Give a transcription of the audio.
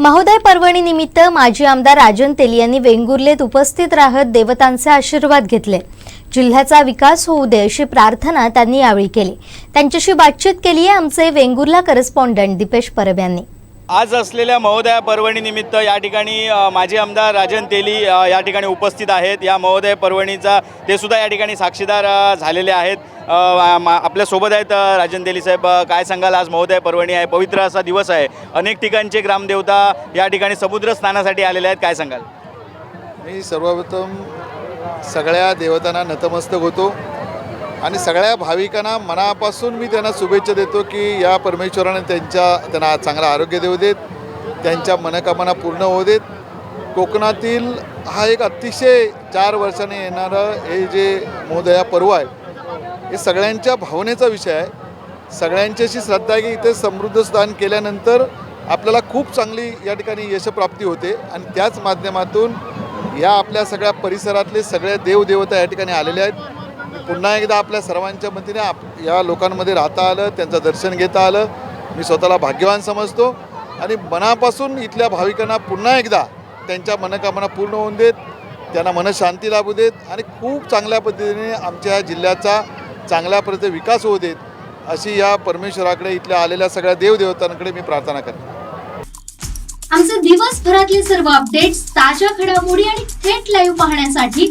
महोदय पर्वणी निमित्त माजी आमदार राजन तेली यांनी वेंगुर्लेत उपस्थित राहत देवतांचे आशीर्वाद घेतले. जिल्ह्याचा विकास होऊ दे अशी प्रार्थना त्यांनी यावेळी केली. त्यांच्याशी बातचीत केली आहे आमचे वेंगुर्ला करस्पॉन्डंट दीपेश परब यांनी. आज असलेल्या महोदया पर्वणीनिमित्त या ठिकाणी माजी आमदार राजन तेली या ठिकाणी उपस्थित आहेत. या महोदय पर्वणीचा ते सुद्धा या ठिकाणी साक्षीदार झालेले आहेत. मा- आपल्यासोबत आहेत राजन तेली साहेब. काय सांगाल? आज महोदय पर्वणी आहे. पवित्र असा दिवस आहे. अनेक ठिकाणचे ग्रामदेवता या ठिकाणी समुद्र स्नानासाठी आलेले आहेत. काय सांगाल? मी सर्वप्रथम सगळ्या देवतांना नतमस्तक होतो. आणि सगळ्या भाविकांना मनापासून मी त्यांना शुभेच्छा देतो की या परमेश्वराने त्यांच्या त्यांना चांगलं आरोग्य देऊ देत त्यांच्या मनोकामना पूर्ण होऊ देत. कोकणातील हा एक अतिशय चार वर्षाने येणारं हे जे मोदया पर्व आहे हे सगळ्यांच्या भावनेचा विषय आहे. सगळ्यांची अशी श्रद्धा आहे की इथे समृद्ध स्नान केल्यानंतर आपल्याला खूप चांगली या ठिकाणी यशप्राप्ती होते. आणि त्याच माध्यमातून या आपल्या सगळ्या परिसरातले सगळ्या देवदेवता या ठिकाणी आलेल्या आहेत. पुन्हा एकदा आपल्या सर्वांच्या मतीने आप या लोकांमध्ये राहता आलं त्यांचं दर्शन घेता आलं. मी स्वतःला भाग्यवान समजतो. आणि मनापासून इथल्या भाविकांना पुन्हा एकदा त्यांच्या मनकामना पूर्ण होऊन देत त्यांना मनशांती लाभू देत आणि खूप चांगल्या पद्धतीने आमच्या या जिल्ह्याचा चांगल्या पद्धतीने विकास होऊ देत अशी या परमेश्वराकडे इथल्या आलेल्या सगळ्या देवदेवतांकडे मी प्रार्थना करते. आमचे दिवसभरातले सर्व अपडेट्स ताज्या घडामोडी आणि थेट लाईव्ह पाहण्यासाठी